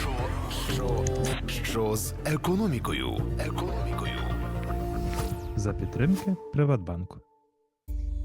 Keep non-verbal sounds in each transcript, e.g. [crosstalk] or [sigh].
Що, що, що з економікою? Економікою. за підтримки Приватбанку.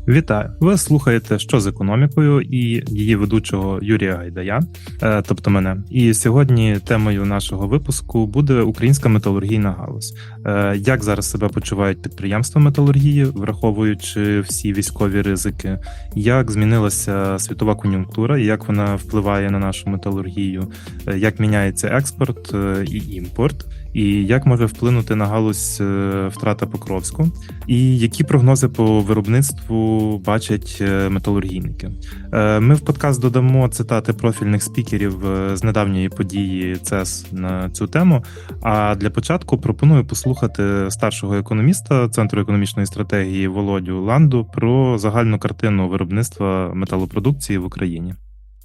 Вітаю! Ви слухаєте що з економікою і її ведучого Юрія Гайдая, е, тобто мене. І сьогодні темою нашого випуску буде українська металургійна галузь. Е, Як зараз себе почувають підприємства металургії, враховуючи всі військові ризики, як змінилася світова кон'юнктура, як вона впливає на нашу металургію, е, як міняється експорт і імпорт, і як може вплинути на галузь е, втрата Покровську, і які прогнози по виробництву бачать е, металургійники. Е, Ми в подкаст додамо цитати профільних спікерів з недавньої події ЦЕС на цю тему. А для початку пропоную послухати старшого економіста Центру економічної стратегії Володю Ланду про загальну картину виробництва металопродукції в Україні.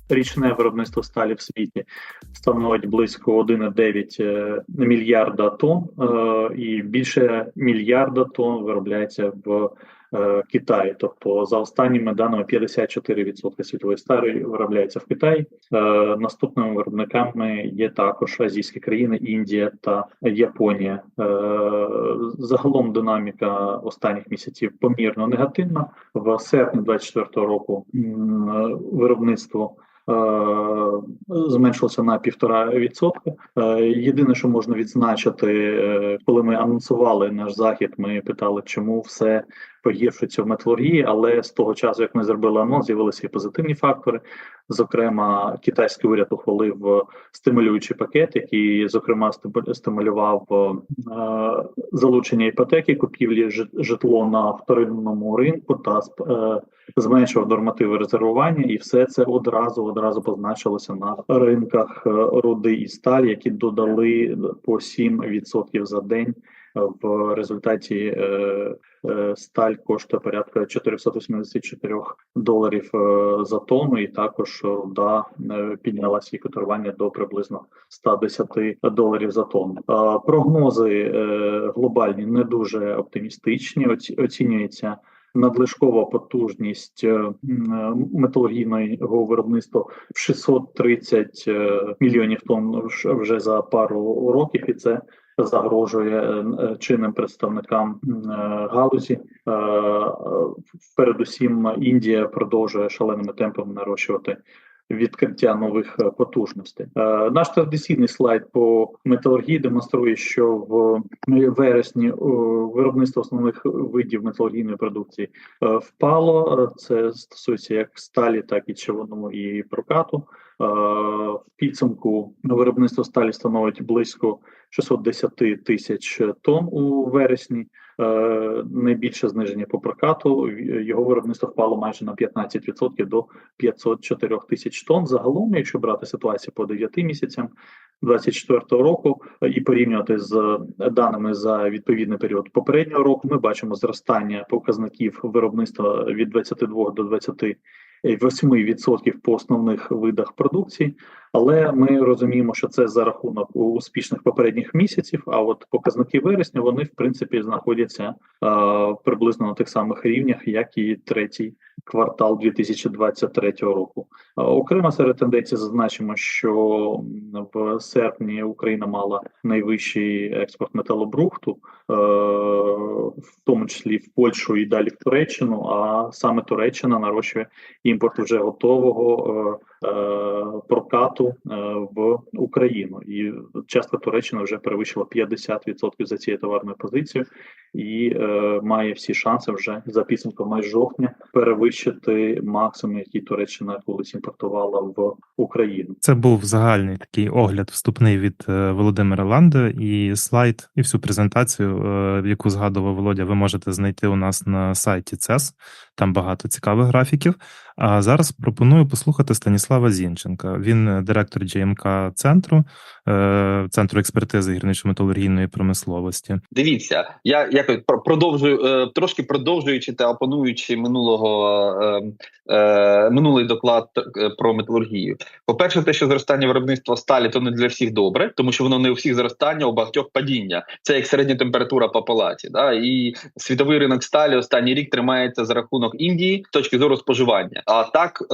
Річне виробництво сталі в світі становить близько 1,9 е, мільярда тонн, е, і більше мільярда тонн виробляється в е, Китаї. Тобто, за останніми даними 54% світової старої виробляється в Китаї. Наступними виробниками є також азійські країни, Індія та Японія. Загалом динаміка останніх місяців помірно негативна. В серпні 2024 року виробництво зменшилося на півтора відсотка. Е, Єдине, що можна відзначити, е, коли ми анонсували наш захід, ми питали, чому все погіршується в металургії, але з того часу, як ми зробили анонс, з'явилися і позитивні фактори. Зокрема, китайський уряд ухвалив стимулюючий пакет, який зокрема стиму- стимулював е, залучення іпотеки, купівлі житло на вторинному ринку та е, зменшував нормативи резервування, і все це одразу одразу позначилося на ринках е, руди і сталі, які додали по 7% за день. В результаті е, е, сталь коштує порядка 484 доларів е, за тонну, і також е, підняла свій котирування до приблизно 110 доларів за тонну. Е, Прогнози е, глобальні не дуже оптимістичні. Оці- Оцінюється надлишкова потужність е, е, металургійного виробництва в 630 е, мільйонів тонн вже за пару років, і це загрожує е, е, чинним представникам е, галузі. Передусім, Індія продовжує шаленими темпами нарощувати. Відкриття нових потужностей. Наш традиційний слайд по металургії демонструє, що в вересні виробництво основних видів металургійної продукції впало. Це стосується як сталі, так і червоного і прокату. Е, В підсумку виробництво сталі становить близько 610 тисяч тонн у вересні. Е, Найбільше зниження по прокату його виробництво впало майже на 15% до 504 тисяч тонн. Загалом, якщо брати ситуацію по 9 місяцям 2024 року е, і порівнювати з даними за відповідний період попереднього року, ми бачимо зростання показників виробництва від 22 до 20 8% по основних видах продукції, але ми розуміємо, що це за рахунок успішних попередніх місяців. А от показники вересня вони в принципі знаходяться е, приблизно на тих самих рівнях, як і третій квартал 2023 року. Е, Окремо серед тенденцій зазначимо, що в серпні Україна мала найвищий експорт металобрухту, е, в тому числі в Польщу і далі в Туреччину. А саме Туреччина нарощує імпорт вже готового е, прокату е, в Україну, і частка Туреччини вже перевищила 50% за цією товарною позицією, і е, має всі шанси вже за підсумками жовтня перевищити максимум, який Туреччина колись імпортувала в Україну. Це був загальний такий огляд вступний від е, Володимира Ланда, і слайд, і всю презентацію, е, яку згадував Володя, ви можете знайти у нас на сайті CES. Там багато цікавих графіків. А зараз пропоную послухати Станіслава Зінченка. Він е, директор GMK центру, е, центру експертизи гірничо-металургійної промисловості. Дивіться, я якось продовжую е, трошки продовжуючи та опонуючи минулого минулий доклад про металургію. По перше, те, що зростання виробництва сталі, то не для всіх добре, тому що воно не у всіх зростання, у багатьох падіння. Це як середня температура по палаті. Да? І світовий ринок сталі останній рік тримається за рахунок Індії з точки зору споживання. А так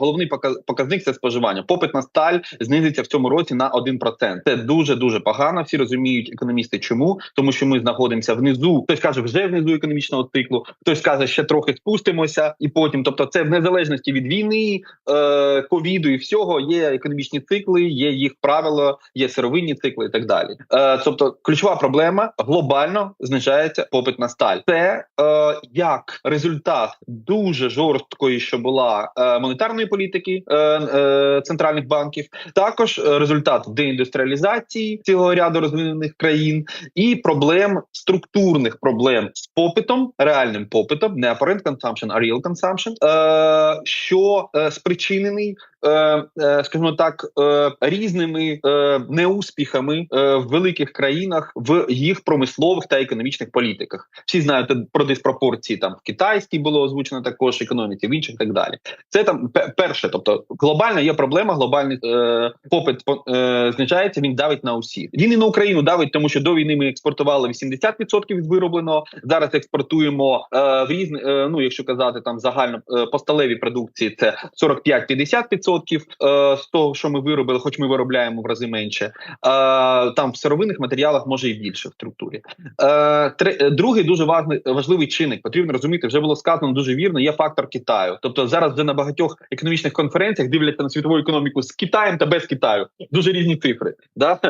головний показ- показник це споживання. Попит на сталь знизиться в цьому році на 1%. Це дуже дуже погано. Всі розуміють економісти, чому тому, що ми знаходимося внизу. Хтось каже, вже внизу економічного циклу. Хтось каже, ще трохи спустимося, і потім, тобто, це в незалежності від війни, е, ковіду і всього. Є економічні цикли, є їх правила, є сировинні цикли і так далі. Е, тобто, ключова проблема глобально знижається попит на сталь. Це е, як результат дуже жорсткої, що була е, монетарної політики е, е, центральних банків, також е, результат деіндустріалізації цього ряду розвинених країн і проблем структурних проблем з попитом, реальним попитом, не apparent consumption, а real consumption, що спричинений. Е, е, скажімо так, е, різними неуспіхами в великих країнах в їх промислових та економічних політиках. Всі знають про диспропорції там в китайській було озвучено також економіці, в інших і так далі. Це там перше, тобто глобальна є проблема, глобальний попит по- знижається. Він давить на усіх. Він і на Україну давить, тому що до війни ми експортували 80% від виробленого. Зараз експортуємо в різні, ну якщо казати там загально по сталевій продукції, це 45-50% е, з того, що ми виробили, хоч ми виробляємо в рази менше. Е, там в сировинних матеріалах може і більше в структурі. Е, другий дуже важний важливий чинник. Потрібно розуміти, вже було сказано дуже вірно. Є фактор Китаю. Тобто зараз вже на багатьох економічних конференціях дивляться на світову економіку з Китаєм та без Китаю. Дуже різні цифри. Да?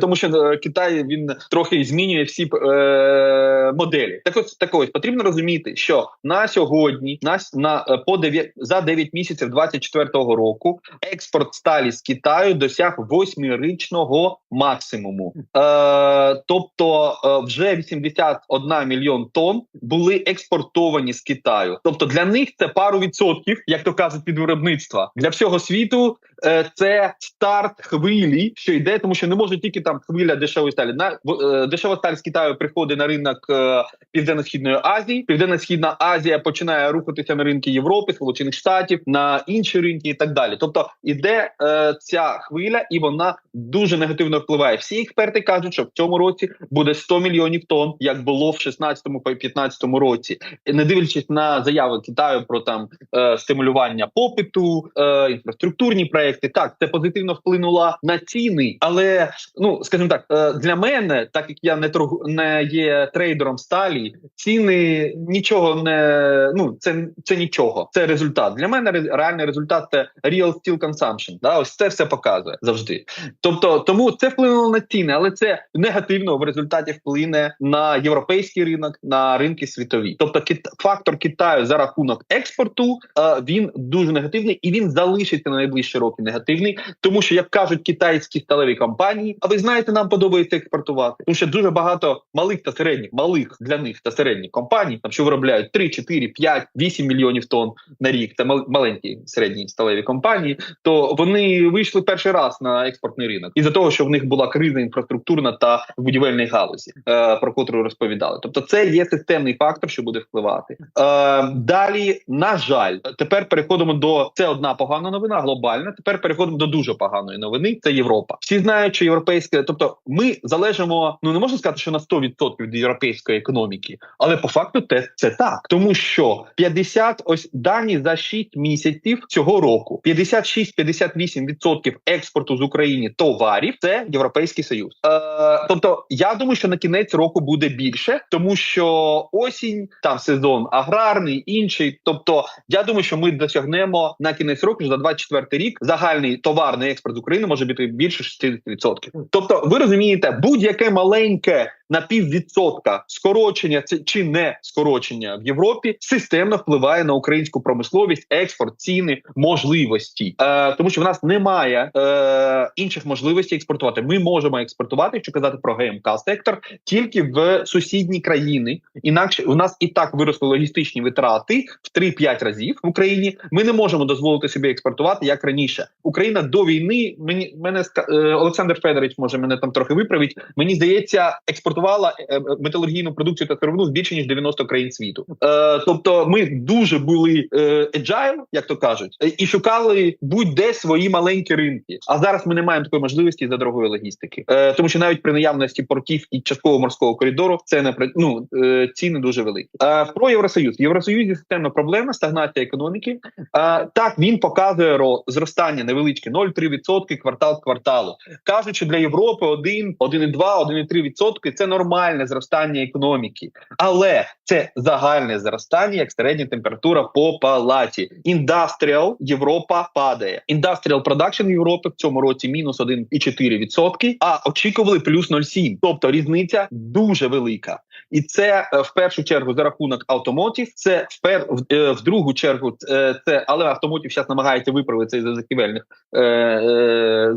Тому що Китай він трохи змінює всі е, моделі. Так ось так ось потрібно розуміти, що на сьогодні, на, на по 9, за 9 місяців 24-го року експорт сталі з Китаю досяг восьмирічного максимуму. Е, тобто е, вже 81 мільйон тонн були експортовані з Китаю. Тобто для них це пару відсотків, як то кажуть, від виробництва для всього світу. е, Це старт хвилі, що йде, тому що не може тільки там хвиля дешевої сталі. На е, дешева сталь з Китаю приходить на ринок е, Південно-східної Азії. Південно-східна Азія починає рухатися на ринки Європи, Сполучених Штатів, на інші ринки і так далі. Тобто іде е, ця хвиля, і вона дуже негативно впливає. Всі експерти кажуть, що в цьому році буде 100 мільйонів тонн, як було в 16-му по 15-му році, не дивлячись на заяви Китаю про там е, стимулювання попиту, е, інфраструктурні проекти. Так, це позитивно вплинуло на ціни, але ну скажімо так, е, для мене, так як я не торгу не є трейдером сталі, ціни нічого не ну це, це нічого. Це результат. Для мене реальний результат це real steel consumption. Да, ось це все показує завжди. Тобто, тому це вплинуло на ціни, але це негативно в результаті вплине на європейський ринок, на ринки світові. Тобто, фактор Китаю за рахунок експорту е, він дуже негативний і він залишиться на найближчі роки негативний, тому що як кажуть китайські сталеві компанії, а ви знаєте, нам подобається експортувати, тому що дуже багато малих та середніх, малих для них та середніх компаній, там що виробляють 3, 4, 5, 8 мільйонів тонн на рік. Це мал- маленькі середні сталеві компанії. То вони вийшли перший раз на експортний ринок із за того, що в них була криза інфраструктурна та в будівельній галузі, е, про котру розповідали. Тобто, це є системний фактор, що буде впливати. Е, далі, на жаль, тепер переходимо до це одна погана новина, глобальна. Тепер переходимо до дуже поганої новини. Це Європа. Всі знають, що європейське, тобто ми залежимо. Ну не можна сказати, що на 100% від європейської економіки, але по факту те це так, тому що 50, ось дані за 6 місяців цього року, 56-58% експорту з України товарів це європейський союз. Е, тобто, я думаю, що на кінець року буде більше, тому що осінь, там сезон аграрний, інший. Тобто, я думаю, що ми досягнемо на кінець року за 24 рік загальний товарний експорт з України може бути більше 60%. Тобто, ви розумієте, будь-яке маленьке на піввідсотка скорочення це чи не скорочення в Європі системно впливає на українську промисловість, експорт, ціни, можливості, е, тому що в нас немає е, інших можливостей експортувати. Ми можемо експортувати, якщо казати про ГМК сектор, тільки в сусідні країни. Інакше у нас і так виросли логістичні витрати в 3-5 разів в Україні. Ми не можемо дозволити собі експортувати як раніше. Україна до війни мені мене е, Олександр Федорович може мене там трохи виправить. Мені здається, експортувала е, е, металургійну продукцію та сировину з більше ніж 90 країн світу. Е, тобто, ми дуже були е, agile, як то кажуть, і шукали будь-де свої маленькі ринки. А зараз ми не маємо такої можливості за дорогої логістики, е, тому що навіть при наявності портів і частково морського коридору це не ну, е, ціни дуже великі. Е, про євросоюз в Євросоюзі системна проблема стагнація економіки. Е, так він показує ро зростання невеличке 0,3% квартал кварталу. Кажуть, що для Європи 1, 1,2, 1,3% – це нормальне зростання економіки, але це загальне зростання, як середня температура по палаті. Індастріал Європа падає. Індастріал продакшн Європи в цьому році мінус 1,4%, а очікували плюс 0,7%. Тобто різниця дуже велика. І це е, в першу чергу за рахунок автомотів. Це в пер в, е, в другу чергу е, це, але автомотів зараз намагається виправити за заківельних е,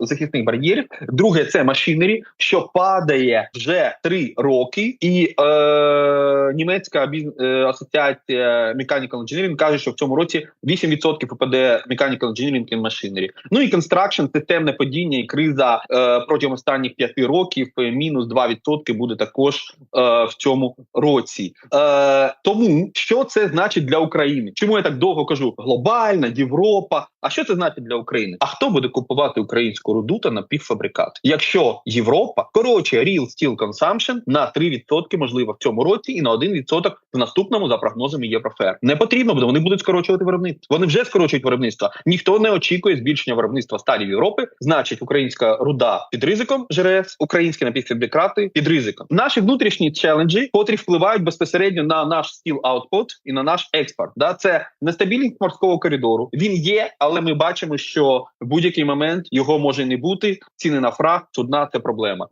захисних бар'єрів. Друге, це машинері, що падає вже три роки, і е, німецька біз, е, асоціація Mechanical Engineering каже, що в цьому році 8% попаде Mechanical Engineering і Machinery. Ну і Construction – системне падіння і криза е, протягом останніх п'яти років. Мінус 2% буде також е, в цьому році. Е, тому що це значить для України? Чому я так довго кажу? Глобальна Європа. А що це значить для України? А хто буде купувати українську руду та напівфабрикат? Якщо Європа коротше real steel consumption на 3% можливо в цьому році і на 1% в наступному за прогнозами Єврофер. Не потрібно буде. Вони будуть скорочувати виробництво. Вони вже скорочують виробництво. Ніхто не очікує збільшення виробництва сталі в Європі. Значить, українська руда під ризиком ЖРС, українські напівфабрикати під ризиком. Наші внутрішні челенджі, котрі впливають безпосередньо на наш стіл output і на наш експорт. Да, це нестабільність морського коридору. Він є, але ми бачимо, що в будь-який момент його може не бути. Ціни на фрахт, судна це проблема.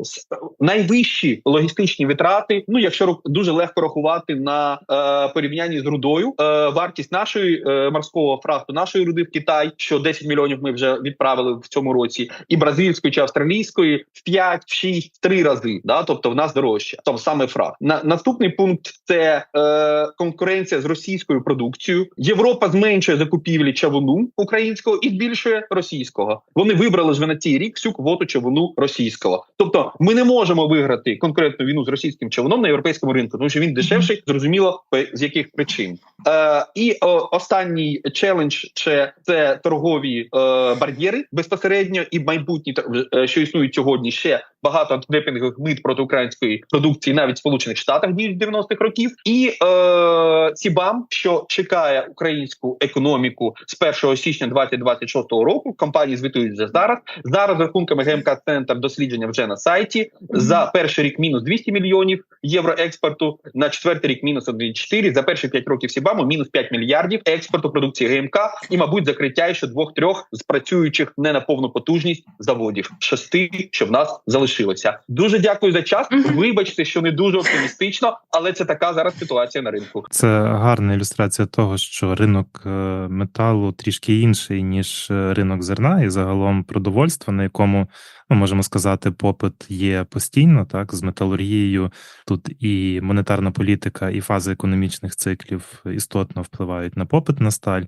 Найвищі логістичні витрати. Ну, якщо дуже легко рахувати на е, порівнянні з рудою, е, вартість нашої е, морського фрахту, нашої руди в Китай, що 10 мільйонів ми вже відправили в цьому році, і бразильської чи австралійської в 5, в 6, 3 рази. Да, тобто в нас дорожче. Тобто саме фрахт. На наступний пункт це е, конкуренція з російською продукцією. Європа зменшує закупівлі чавуну українського і збільшує російського. Вони вибрали ж на цей рік всю квоту чавуну російського. Тобто, ми не можемо виграти конкретну війну з російським чавуном на європейському ринку, тому що він дешевший, зрозуміло з яких причин. Е, і о, останній челендж це, це торгові е, бар'єри безпосередньо і майбутні е, що існують сьогодні. Ще багато антидепінгових мит проти української продукції, навіть в Сполучених Штатах діють з 90-х років, і е, СІБАМ, що чекає українську економіку з 1 січня 2026 року. Компанії звітують вже зараз. Зараз рахунками ГМК Центр дослідження вже на сайті. За перший рік мінус 200 мільйонів євро експорту, на четвертий рік мінус 1,4, За перші 5 років СІБАМу мінус 5 мільярдів експорту продукції ГМК і, мабуть, закриття ще двох-трьох з працюючих не на повну потужність заводів. Шести, що в нас залишилося. Дуже дякую за час. Вибачте, що не дуже оптимістично, але це така зараз ситуація на ринку. Це гарна ілюстрація того, що ринок е, металу трішки інший ніж е, ринок зерна, і загалом продовольства, на якому ми можемо сказати, попит є постійно, так з металургією. Тут і монетарна політика, і фази економічних циклів істотно впливають на попит на сталь.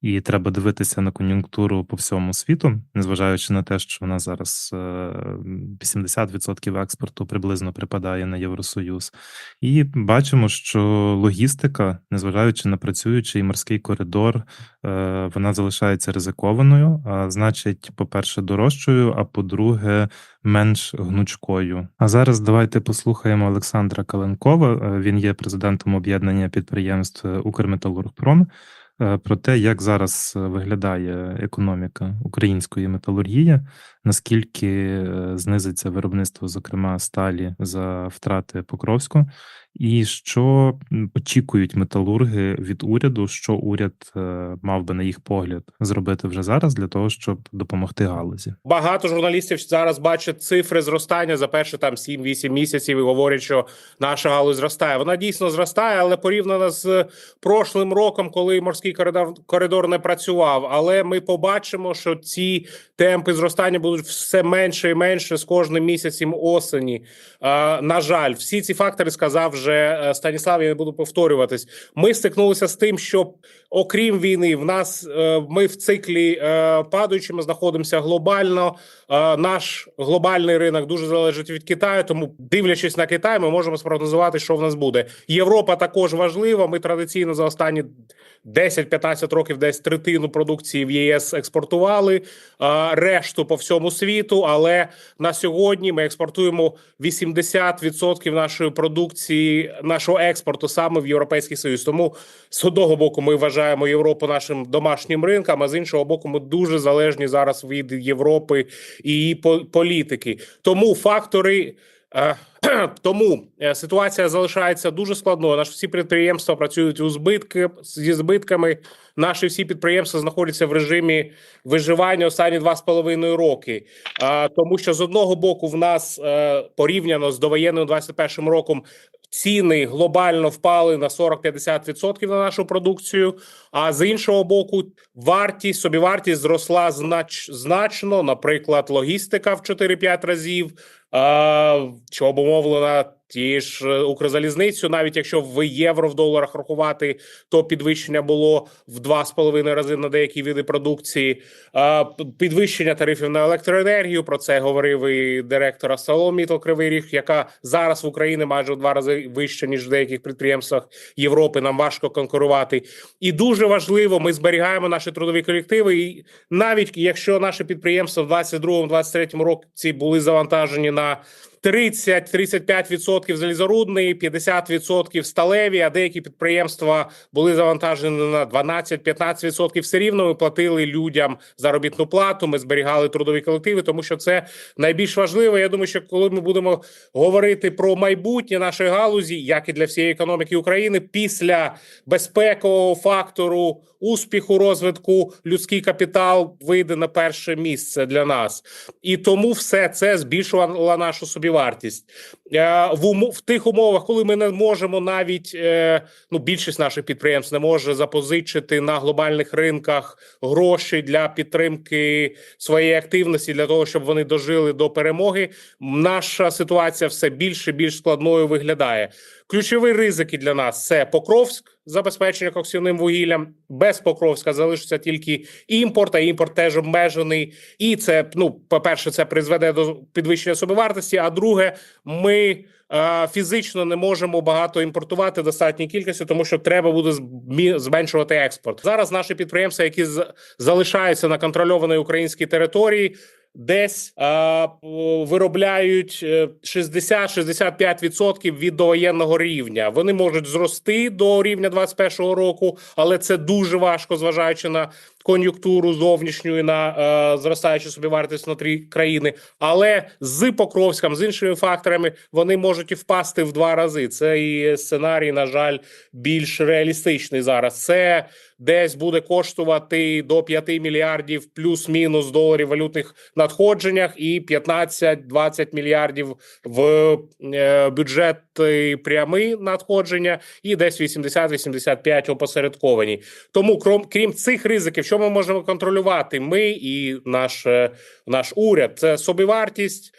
І треба дивитися на кон'юнктуру по всьому світу, незважаючи на те, що в нас зараз е, 80% експорту приблизно припадає на Євросоюз. І бачимо, що логістика, незважаючи на працюючий морський коридор, е, вона залишається ризикованою, а значить, по-перше, дорожчою, а по-друге, менш гнучкою. А зараз давайте послухаємо Олександра Каленкова. Е, Він є президентом об'єднання підприємств Укрметалургпром. Е, Про те, як зараз е, виглядає економіка української металургії, наскільки е, знизиться виробництво, зокрема сталі за втрати Покровську, і що очікують металурги від уряду, що уряд е, мав би на їх погляд зробити вже зараз для того, щоб допомогти галузі. Багато журналістів зараз бачать цифри зростання за перші там 7-8 місяців і говорять, що наша галузь зростає. Вона дійсно зростає, але порівняно з прошлим роком, коли морський коридор, коридор не працював. Але ми побачимо, що ці темпи зростання будуть все менше і менше з кожним місяцем осені. На жаль, всі ці фактори сказав вже е, Станіслав. Я не буду повторюватись. Ми стикнулися з тим, що окрім війни, в нас е, ми в циклі е, падаючими знаходимося глобально. Наш глобальний ринок дуже залежить від Китаю. Тому, дивлячись на Китай, ми можемо спрогнозувати, що в нас буде. Європа також важлива. Ми традиційно за останні 10-15 років десь третину продукції в ЄС експортували, е, решту по всьому світу. Але на сьогодні ми експортуємо 80% нашої продукції, нашого експорту саме в Європейський Союз. Тому з одного боку ми вважаємо Європу нашим домашнім ринком, а з іншого боку, ми дуже залежні зараз від Європи і її по- політики. Тому фактори. е, [clears throat] Тому е, ситуація залишається дуже складною. Наші всі підприємства працюють у збитки зі збитками. Наші всі підприємства знаходяться в режимі виживання останні два з половиною роки. А, тому що з одного боку, в нас е, порівняно з довоєнним 21 роком ціни глобально впали на 40-50% на нашу продукцію. А з іншого боку, вартість собівартість зросла знач, значно. Наприклад, логістика в 4-5 разів. Що обумовлена ті ж е, Укрзалізницю, навіть якщо в євро в доларах рахувати, то підвищення було в два з половиною рази на деякі види продукції. Підвищення тарифів на електроенергію. Про це говорив і директор Соломітл Кривий Ріг, яка зараз в Україні майже в два рази вища ніж в деяких підприємствах Європи. Нам важко конкурувати. І дуже важливо, ми зберігаємо наші трудові колективи. І навіть якщо наші підприємства в 22-23 році були завантажені на 30-35% залізорудний, 50% сталеві, а деякі підприємства були завантажені на 12-15%. Все рівно ми платили людям заробітну плату. Ми зберігали трудові колективи, тому що це найбільш важливо. Я думаю, що коли ми будемо говорити про майбутнє нашої галузі, як і для всієї економіки України, після безпекового фактору успіху розвитку людський капітал вийде на перше місце для нас, і тому все це збільшувало нашу собівартість Е, в умов в тих умовах, коли ми не можемо навіть е, ну більшість наших підприємств не може запозичити на глобальних ринках гроші для підтримки своєї активності для того, щоб вони дожили до перемоги. Наша ситуація все більше і більш складною виглядає. Ключові ризики для нас це Покровськ, забезпечення коксівним вугіллям. Без Покровська залишиться тільки імпорт, а імпорт теж обмежений. І це ну, по-перше, це призведе до підвищення собівартості. А друге, ми е, фізично не можемо багато імпортувати достатньої кількості, тому що треба буде зменшувати експорт. Зараз наші підприємства, які залишаються на контрольованій українській території. Десь е, виробляють е, 60-65% від довоєнного рівня. Вони можуть зрости до рівня 21-го року, але це дуже важко, зважаючи на кон'юнктуру зовнішню і на е, зростаючу собівартість внутрі країни. Але з Покровськом, з іншими факторами, вони можуть і впасти в два рази. Це і сценарій, на жаль, більш реалістичний зараз. Це десь буде коштувати до 5 мільярдів плюс-мінус доларів валютних надходженнях і 15-20 мільярдів в е, бюджет прямі надходження, і десь 80-85 опосередковані. Тому, крім, крім цих ризиків, що ми можемо контролювати? Ми і наш, е, наш уряд це собівартість.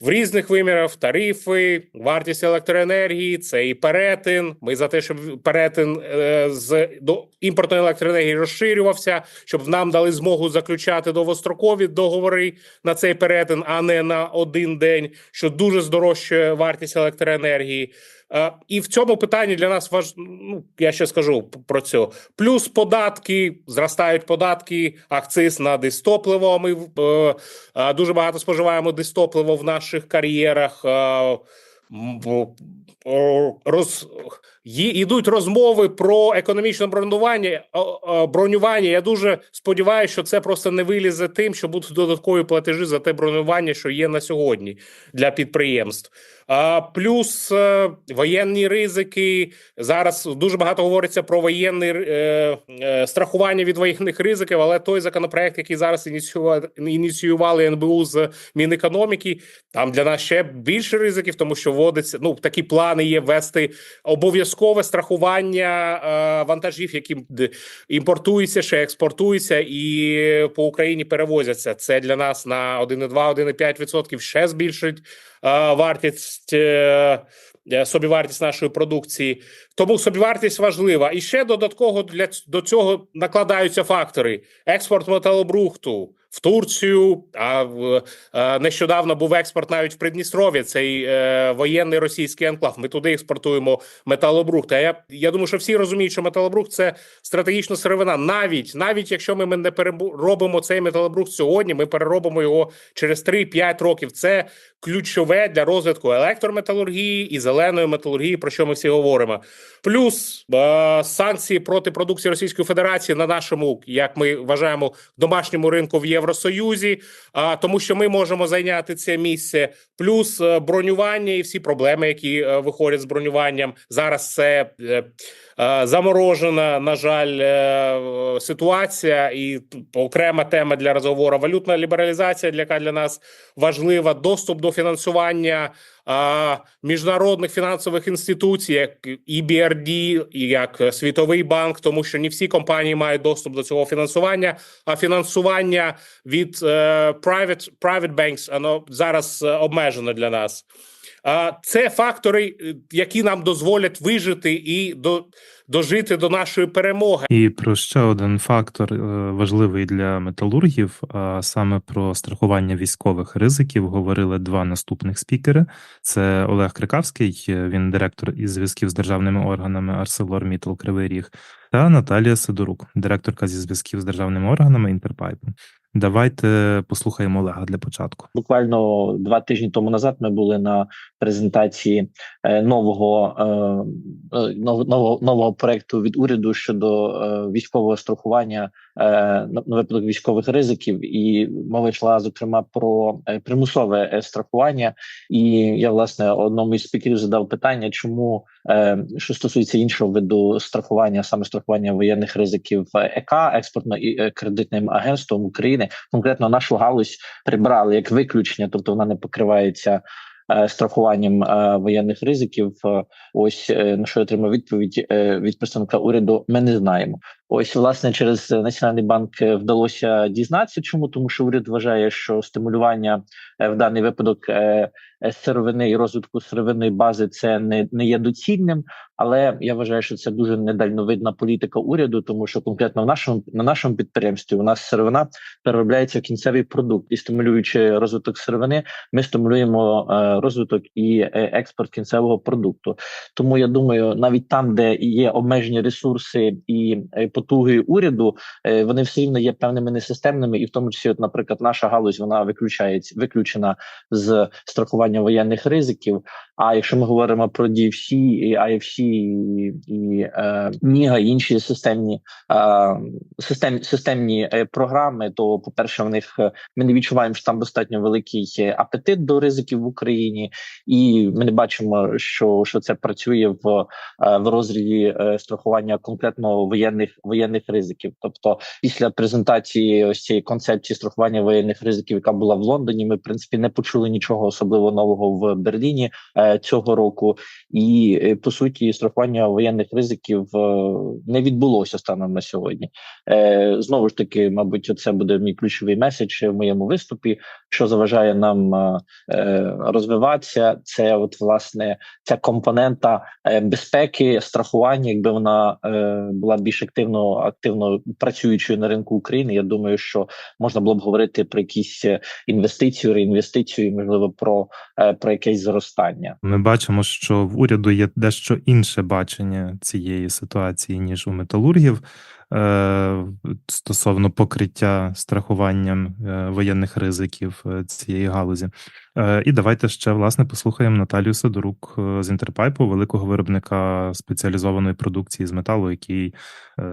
В різних вимірах тарифи, вартість електроенергії, це і перетин. Ми за те, щоб перетин е, з до імпортної електроенергії розширювався, щоб нам дали змогу заключати довгострокові договори на цей перетин, а не на один день, що дуже здорожчує вартість електроенергії. Е, І в цьому питанні для нас важ... ну, я ще скажу про це. Плюс податки, зростають податки, акциз на дистопливо. Ми е, е, дуже багато споживаємо дистопливо в наших кар'єрах. Е, роз, йдуть розмови про економічне бронювання. бронювання. Я дуже сподіваюся, що це просто не вилізе тим, що будуть додаткові платежі за те бронювання, що є на сьогодні для підприємств. А плюс е, воєнні ризики. Зараз дуже багато говориться про воєнне е, страхування від воєнних ризиків, але той законопроект, який зараз ініціювали, НБУ з Мінекономіки, там для нас ще більше ризиків, тому що вводиться ну такі плани є ввести обов'язкове страхування е, вантажів, які імпортуються ще експортуються і по Україні перевозяться. Це для нас на 1,2-1,5% ще збільшить е, вартість. е, Собівартість нашої продукції, тому собівартість важлива. І ще додатково для до цього накладаються фактори: експорт металобрухту в Турцію. А в е, нещодавно був експорт навіть в Придністров'я. Цей е, воєнний російський анклав. Ми туди експортуємо металобрухт. А я, я думаю, що всі розуміють, що металобрухт це стратегічна сировина. Навіть навіть якщо ми не переробимо цей металобрухт сьогодні, ми переробимо його через 3-5 років. Це ключове для розвитку електрометалургії і зеленої металургії, про що ми всі говоримо. Плюс е, санкції проти продукції Російської Федерації на нашому, як ми вважаємо, домашньому ринку в Євросоюзі, тому, що ми можемо зайняти це місце. Плюс е, бронювання і всі проблеми, які е, виходять з бронюванням. Зараз це е, заморожена, на жаль, е, ситуація, і окрема тема для розговору. Валютна лібералізація, яка для нас важлива, доступ до фінансування міжнародних фінансових інституцій, як EBRD, як Світовий банк, тому що не всі компанії мають доступ до цього фінансування. А фінансування від е, private, private banks воно зараз е, обмежено для нас. Це фактори, е, які нам дозволять вижити і до, дожити до нашої перемоги. І про ще один фактор е, важливий для металургів, а саме про страхування військових ризиків, говорили два наступних спікери. Це Олег Крикавський, е, він директор із зв'язків з державними органами ArcelorMittal Кривий Ріг, та Наталія Сидорук, директорка зі зв'язків з державними органами Інтерпайпу. Давайте послухаємо Олега для початку. Буквально два тижні тому назад ми були на презентації е, нового е, е, нов- нового нового проекту від уряду щодо військового страхування на випадок військових ризиків, і мова йшла зокрема про примусове страхування. І я власне одному із спікерів задав питання, чому що стосується іншого виду страхування, саме страхування воєнних ризиків е, ЕК, експортно е, кредитним агентством України, конкретно нашу галузь прибрали як виключення, тобто вона не покривається. е, Страхуванням воєнних ризиків, ось на що я отримав відповідь від представника уряду. Ми не знаємо. Ось власне через національний банк вдалося дізнатися, чому тому, що уряд вважає, що стимулювання в даний випадок е, е, сировини і розвитку сировинної бази це не, не є доцільним. Але я вважаю, що це дуже недальновидна політика уряду, тому що конкретно в нашому на нашому підприємстві у нас сировина переробляється в кінцевий продукт, і стимулюючи розвиток сировини, ми стимулюємо е, розвиток і е, експорт кінцевого продукту. Тому я думаю, навіть там, де є обмежені ресурси і е, потуги уряду, е, вони все рівно є певними несистемними, і в тому числі, от, наприклад, наша галузь вона виключається виключена з страхування воєнних ризиків. А якщо ми говоримо про DFC, і IFC, і, і е, НІГА, інші системні е, систем, системні е, програми, то по перше, в них е, ми не відчуваємо, що там достатньо великий е, апетит до ризиків в Україні, і ми не бачимо, що, що це працює в, в розрізі страхування конкретно воєнних воєнних ризиків. Тобто, після презентації ось цієї концепції страхування воєнних ризиків, яка була в Лондоні, ми принципі не почули нічого особливо нового в Берліні е, цього року, і е, по суті, страхування воєнних ризиків е, не відбулося станом на сьогодні. Знову ж таки, мабуть, це буде мій ключовий меседж в моєму виступі. Що заважає нам розвиватися, це от власне ця компонента безпеки, страхування, якби вона була більш активно активно працюючою на ринку України. Я думаю, що можна було б говорити про якісь е, інвестицію, і, можливо, про, е, про якесь зростання. Ми бачимо, що в уряду є дещо інше бачення цієї ситуації ніж у металургів. Е, стосовно покриття страхуванням е, воєнних ризиків е, цієї галузі. І давайте ще власне послухаємо Наталію Сидорук е, з Інтерпайпу, великого виробника спеціалізованої продукції з металу, який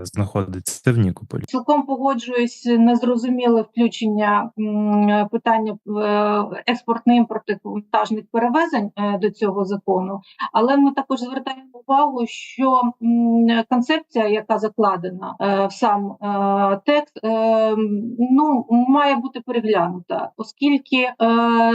знаходиться в Нікополі. Цілком погоджуюсь незрозуміле включення питання е, експортно-імпортних вантажних перевезень до цього закону, але ми також звертаємо увагу, що концепція, яка закладена в сам е, текст, е, ну має бути переглянута, оскільки е,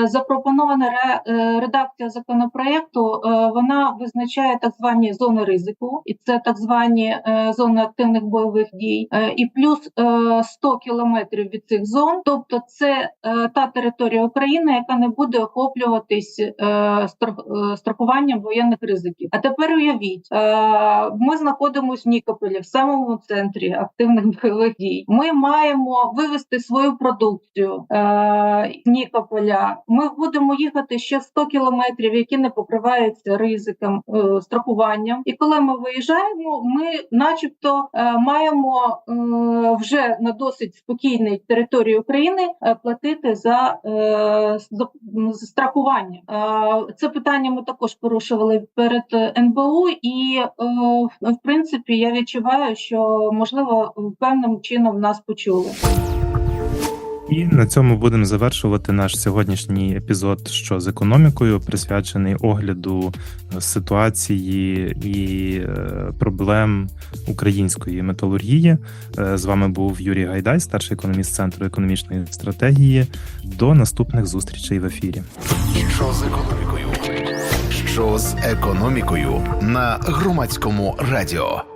запропонована е, редакція законопроекту е, вона визначає так звані зони ризику, і це так звані е, зони активних бойових дій, е, і плюс е, 100 кілометрів від цих зон. Тобто, це е, та територія України, яка не буде охоплюватись е, страх- е, страхуванням воєнних ризиків. А тепер уявіть, е, ми знаходимося в Нікополі, в самому центрі активних [laughs] бойових дій. Ми маємо вивести свою продукцію е, Нікополя. Ми будемо їхати ще 100 кілометрів, які не покриваються ризиком е, страхуванням. І коли ми виїжджаємо, ми, начебто, е, маємо е, вже на досить спокійній території України е, платити за, е, за, за страхування. Е, це питання ми також порушували перед НБУ, і е, в принципі я відчуваю, що можливо певним чином нас почули. І на цьому будемо завершувати наш сьогоднішній епізод, що з економікою, присвячений огляду е, ситуації і е, проблем української металургії. Е, З вами був Юрій Гайдай, старший економіст центру економічної стратегії. До наступних зустрічей в ефірі. Що з економікою? Що з економікою на громадському радіо?